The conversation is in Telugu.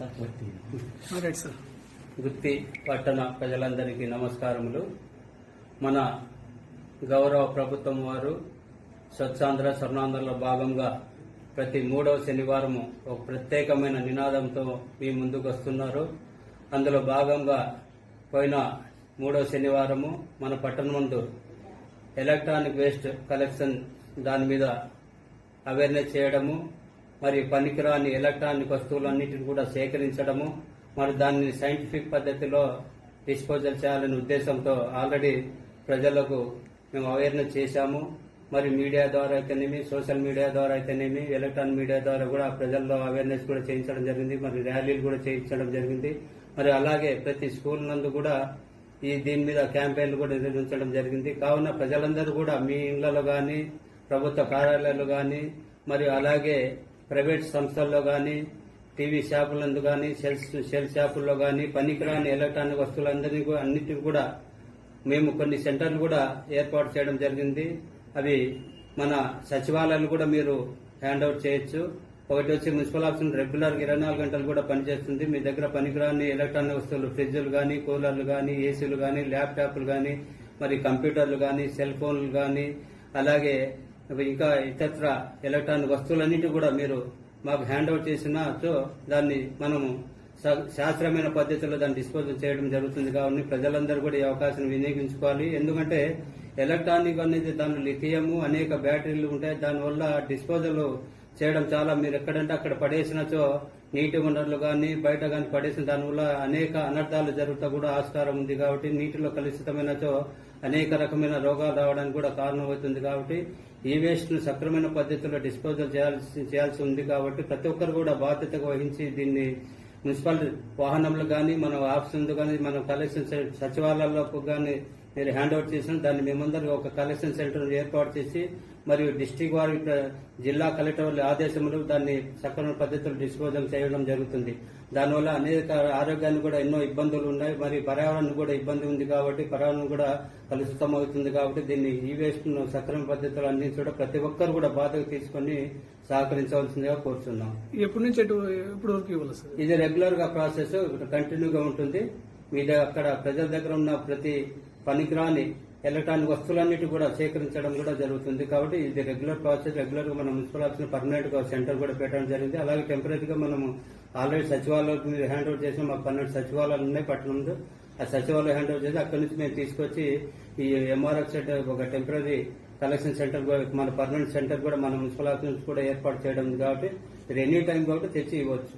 రైట్ సార్ గుత్తి పట్టణ ప్రజలందరికీ నమస్కారములు. మన గౌరవ ప్రభుత్వం వారు స్వచ్ఛాంధ్ర స్వర్ణాంధ్రలో భాగంగా ప్రతి మూడవ శనివారము ఒక ప్రత్యేకమైన నినాదంతో మీ ముందుకు వస్తున్నారు. అందులో భాగంగా పోయిన మూడవ శనివారము మన పట్టణం ముందు ఎలక్ట్రానిక్ వేస్ట్ కలెక్షన్ దాని మీద అవేర్నెస్ చేయడము మరి పనికిరాని ఎలక్ట్రానిక్ వస్తువులన్నిటిని కూడా సేకరించడము మరి దాన్ని సైంటిఫిక్ పద్ధతిలో డిస్పోజల్ చేయాలనే ఉద్దేశంతో ఆల్రెడీ ప్రజలకు మేము అవేర్నెస్ చేశాము. మరి మీడియా ద్వారా అయితేనేమి సోషల్ మీడియా ద్వారా అయితేనేమి ఎలక్ట్రానిక్ మీడియా ద్వారా కూడా ప్రజల్లో అవేర్నెస్ కూడా చేయించడం జరిగింది మరి ర్యాలీలు కూడా చేయించడం జరిగింది. మరి అలాగే ప్రతి స్కూల్ నందు కూడా ఈ దీని మీద క్యాంపెయిన్లు కూడా నిర్వహించడం జరిగింది. కావున ప్రజలందరూ కూడా మీ ఇళ్ళలో కానీ ప్రభుత్వ కార్యాలయాలు కానీ మరియు అలాగే ప్రైవేట్ సంస్థల్లో కానీ టీవీ షాపులందు కానీ సెల్స్ సెల్ షాపుల్లో కానీ పనికిరాని ఎలక్ట్రానిక్ వస్తువులందరినీ కూడా అన్నిటిని కూడా మేము కొన్ని సెంటర్లు కూడా ఏర్పాటు చేయడం జరిగింది. అవి మన సచివాలయాలు కూడా మీరు హ్యాండ్ అవుట్ చేయొచ్చు. ఒకటి వచ్చి మున్సిపల్ ఆఫీస్ రెగ్యులర్ ఇరవై నాలుగు గంటలు కూడా పనిచేస్తుంది. మీ దగ్గర పనికిరాని ఎలక్ట్రానిక్ వస్తువులు ఫ్రిడ్జ్లు కానీ కూలర్లు కానీ ఏసీలు కానీ ల్యాప్టాప్లు కానీ మరి కంప్యూటర్లు కానీ సెల్ ఫోన్లు కానీ అలాగే ఇంకా ఇతర ఎలక్ట్రానిక్ వస్తువులన్నింటినీ కూడా మీరు మాకు హ్యాండ్ అవుట్ చేసినా సో దాన్ని మనము శా- శాస్త్రమైన పద్ధతిలో దాన్ని డిస్పోజల్ చేయడం జరుగుతుంది కాబట్టి ప్రజలందరూ కూడా ఈ అవకాశం వినియోగించుకోవాలి. ఎందుకంటే ఎలక్ట్రానిక్ అనేది దాని లిథియము అనేక బ్యాటరీలు ఉంటాయి. దానివల్ల డిస్పోజల్ చేయడం చాలా మీరు ఎక్కడంటే అక్కడ పడేసినచో నీటి వనరులు కానీ బయట కానీ పడేసిన దానివల్ల అనేక అనర్థాలు జరుగుతా కూడా ఆస్కారం ఉంది కాబట్టి నీటిలో కలుషితమైనచో అనేక రకమైన రోగాలు రావడానికి కూడా కారణమవుతుంది కాబట్టి ఈ వేస్ట్ను సక్రమైన పద్ధతిలో డిస్పోజల్ చేయాల్సి చేయాల్సి ఉంది కాబట్టి ప్రతి ఒక్కరు కూడా బాధ్యతగా వహించి దీన్ని మున్సిపల్ వాహనంలో కానీ మన ఆఫీసులు కానీ మనం కలెక్షన్ సె- సచివాలయాలకు కానీ మీరు హ్యాండ్ అవుట్ చేసిన దాన్ని మేమందరం ఒక కలెక్షన్ సెంటర్ ఏర్పాటు చేసి మరియు డిస్టిక్ వారి జిల్లా కలెక్టర్ వారి ఆదేశములు దాన్ని సక్రమ పద్ధతిలో డిస్పోజల్ చేయడం జరుగుతుంది. దానివల్ల అనేక ఆరోగ్యానికి కూడా ఎన్నో ఇబ్బందులు ఉన్నాయి. మరి పర్యావరణం కూడా ఇబ్బంది ఉంది కాబట్టి పర్యావరణం కూడా కలుషితం అవుతుంది కాబట్టి దీన్ని ఈ వేస్ట్ను సక్రమ పద్ధతిలో అందించడం ప్రతి ఒక్కరు కూడా బాధ్యత తీసుకొని సహకరించవలసిందిగా కోరుతున్నాం ఎప్పటి నుంచి ఎటు ఎప్పటి వరకు ఇవ్వాలి ఇది రెగ్యులర్గా ప్రాసెస్ కంటిన్యూగా ఉంటుంది. మీ దగ్గర అక్కడ ప్రజల దగ్గర ఉన్న ప్రతి పనికిరాని ఎలక్ట్రానిక్ వస్తువులన్నిటి కూడా సేకరించడం కూడా జరుగుతుంది. కాబట్టి ఇది రెగ్యులర్ ప్రాసెస్. రెగ్యులర్గా మన మున్సిపల్ ఆఫీస్ పర్మనెంట్గా సెంటర్ కూడా పెట్టడం జరిగింది. అలాగే టెంపరీ గా మనము ఆల్రెడీ సచివాలయం మీరు హ్యాండ్ ఓవర్ చేసిన మాకు పన్నెండు సచివాలయాలు ఉన్నాయి పట్టణంలో. ఆ సచివాలయం హ్యాండ్ ఓవర్ చేసి అక్కడి నుంచి మేము తీసుకొచ్చి ఈ ఎంఆర్ఎఫ్ సెంటర్ ఒక టెంపరీ కలెక్షన్ సెంటర్ మన పర్మనెంట్ సెంటర్ కూడా మన మున్సిపల్ ఆఫీస్ కూడా ఏర్పాటు చేయడం కాబట్టి మీరు ఎనీ టైం కాబట్టి తెచ్చి ఇవ్వచ్చు.